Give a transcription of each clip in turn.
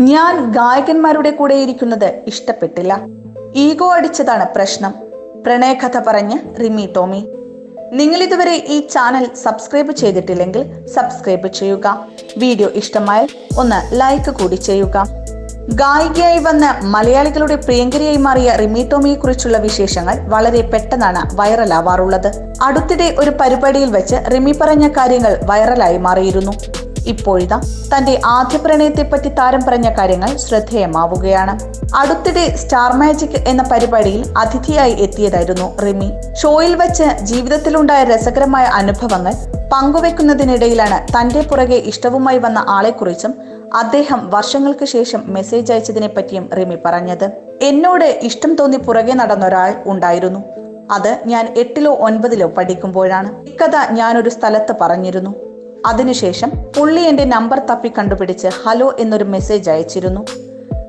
ഞാൻ ഗായകന്മാരുടെ കൂടെ ഇരിക്കുന്നത് ഇഷ്ടപ്പെട്ടില്ല. ഈഗോ അടിച്ചതാണ് പ്രശ്നം. പ്രണയകഥ പറഞ്ഞ് റിമി ടോമി. നിങ്ങൾ ഇതുവരെ ഈ ചാനൽ സബ്സ്ക്രൈബ് ചെയ്തിട്ടില്ലെങ്കിൽ സബ്സ്ക്രൈബ് ചെയ്യുക. വീഡിയോ ഇഷ്ടമായാൽ ഒന്ന് ലൈക്ക് കൂടി ചെയ്യുക. ഗായികയായി വന്ന് മലയാളികളുടെ പ്രിയങ്കരിയായി മാറിയ റിമി ടോമിയെ കുറിച്ചുള്ള വിശേഷങ്ങൾ വളരെ പെട്ടെന്നാണ് വൈറലാവാറുള്ളത്. അടുത്തിടെ ഒരു പരിപാടിയിൽ വെച്ച് റിമി പറഞ്ഞ കാര്യങ്ങൾ വൈറലായി മാറിയിരുന്നു. ഇപ്പോഴിതാ തന്റെ ആദ്യ പ്രണയത്തെപ്പറ്റി താരം പറഞ്ഞ കാര്യങ്ങൾ ശ്രദ്ധേയമാവുകയാണ്. അടുത്തിടെ സ്റ്റാർ മാജിക് എന്ന പരിപാടിയിൽ അതിഥിയായി എത്തിയതായിരുന്നു റിമി. ഷോയിൽ വെച്ച് ജീവിതത്തിലുണ്ടായ രസകരമായ അനുഭവങ്ങൾ പങ്കുവെക്കുന്നതിനിടയിലാണ് തന്റെ പുറകെ ഇഷ്ടവുമായി വന്ന ആളെക്കുറിച്ചും അദ്ദേഹം വർഷങ്ങൾക്ക് ശേഷം മെസ്സേജ് അയച്ചതിനെ പറ്റിയും റിമി പറഞ്ഞത്. എന്നോട് ഇഷ്ടം തോന്നി പുറകെ നടന്ന ഒരാൾ ഉണ്ടായിരുന്നു. അത് ഞാൻ എട്ടിലോ ഒൻപതിലോ പഠിക്കുമ്പോഴാണ്. ഇക്കഥ ഞാനൊരു സ്ഥലത്ത് പറഞ്ഞിരുന്നു. അതിനുശേഷം പുള്ളി എന്റെ നമ്പർ തപ്പി കണ്ടുപിടിച്ച് ഹലോ എന്നൊരു മെസ്സേജ് അയച്ചിരുന്നു.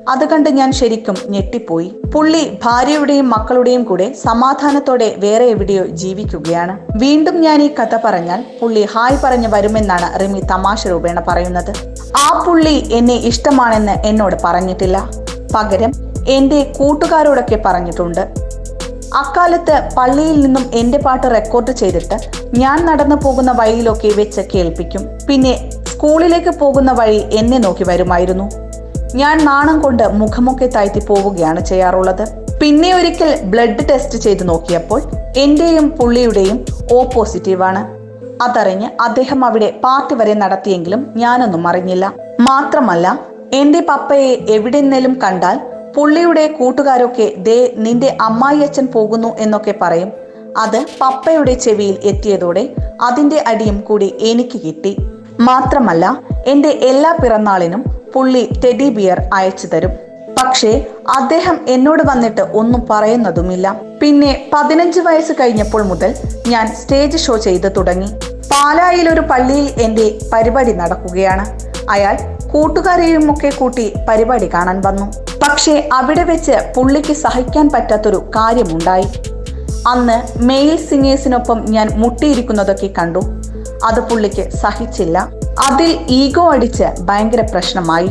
അത് കണ്ട് ഞാൻ ശരിക്കും ഞെട്ടിപ്പോയി. പുള്ളി ഭാര്യയുടെയും മക്കളുടെയും കൂടെ സമാധാനത്തോടെ വേറെ എവിടെയോ ജീവിക്കുകയാണ്. വീണ്ടും ഞാൻ ഈ കഥ പറഞ്ഞാൽ പുള്ളി ഹായ് പറഞ്ഞു വരുമെന്നാണ് റിമി തമാശ രൂപേണ പറയുന്നത്. ആ പുള്ളി എന്നെ ഇഷ്ടമാണെന്ന് എന്നോട് പറഞ്ഞിട്ടില്ല. പകരം എന്റെ കൂട്ടുകാരോടൊക്കെ പറഞ്ഞിട്ടുണ്ട്. അക്കാലത്ത് പള്ളിയിൽ നിന്നും എന്റെ പാട്ട് റെക്കോർഡ് ചെയ്തിട്ട് ഞാൻ നടന്നു പോകുന്ന വഴിയിലൊക്കെ വെച്ച് കേൾപ്പിക്കും. പിന്നെ സ്കൂളിലേക്ക് പോകുന്ന വഴി എന്നെ നോക്കി വരുമായിരുന്നു. ഞാൻ നാണം കൊണ്ട് മുഖമൊക്കെ താഴ്ത്തി പോവുകയാണ് ചെയ്യാറുള്ളത്. പിന്നെ ഒരിക്കൽ ബ്ലഡ് ടെസ്റ്റ് ചെയ്ത് നോക്കിയപ്പോൾ എന്റെയും പുള്ളിയുടെയും ഓ പോസിറ്റീവാണ് അതറിഞ്ഞ് അദ്ദേഹം അവിടെ പാർട്ടി വരെ നടത്തിയെങ്കിലും ഞാനൊന്നും അറിഞ്ഞില്ല. മാത്രമല്ല എന്റെ പപ്പയെ എവിടെന്നേലും കണ്ടാൽ പുള്ളിയുടെ കൂട്ടുകാരൊക്കെ ദേ നിന്റെ അമ്മായി അച്ഛൻ പോകുന്നു എന്നൊക്കെ പറയും. അത് പപ്പയുടെ ചെവിയിൽ എത്തിയതോടെ അതിന്റെ അടിയും കൂടി എനിക്ക് കിട്ടി. മാത്രമല്ല എന്റെ എല്ലാ പിറന്നാളിനും പുള്ളി ടെഡി ബിയർ അയച്ചു തരും. പക്ഷേ അദ്ദേഹം എന്നോട് വന്നിട്ട് ഒന്നും പറയുന്നതുമില്ല. പിന്നെ പതിനഞ്ച് വയസ്സ് കഴിഞ്ഞപ്പോൾ മുതൽ ഞാൻ സ്റ്റേജ് ഷോ ചെയ്ത് തുടങ്ങി. പാലായിൽ ഒരു പള്ളിയിൽ എന്റെ പരിപാടി നടക്കുകയാണ്. അയാൾ കൂട്ടുകാരെയും ഒക്കെ കൂട്ടി പരിപാടി കാണാൻ വന്നു. പക്ഷേ അവിടെ വെച്ച് പുള്ളിക്ക് സഹിക്കാൻ പറ്റാത്തൊരു കാര്യമുണ്ടായി. അന്ന് മെയിൽ സിംഗേഴ്സിനൊപ്പം ഞാൻ മുട്ടിയിരിക്കുന്നതൊക്കെ കണ്ടു. അത് പുള്ളിക്ക് സഹിച്ചില്ല. അതിൽ ഈഗോ അടിച്ച് ഭയങ്കര പ്രശ്നമായി.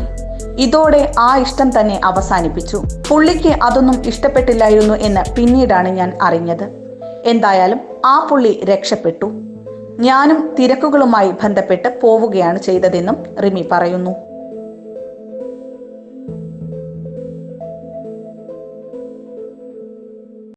ഇതോടെ ആ ഇഷ്ടം തന്നെ അവസാനിപ്പിച്ചു. പുള്ളിക്ക് അതൊന്നും ഇഷ്ടപ്പെട്ടില്ലായിരുന്നു എന്ന് പിന്നീടാണ് ഞാൻ അറിഞ്ഞത്. എന്തായാലും ആ പുള്ളി രക്ഷപ്പെട്ടു. ഞാനും തിരക്കുകളുമായി ബന്ധപ്പെട്ട് പോവുകയാണ് ചെയ്തതെന്നും റിമി പറയുന്നു.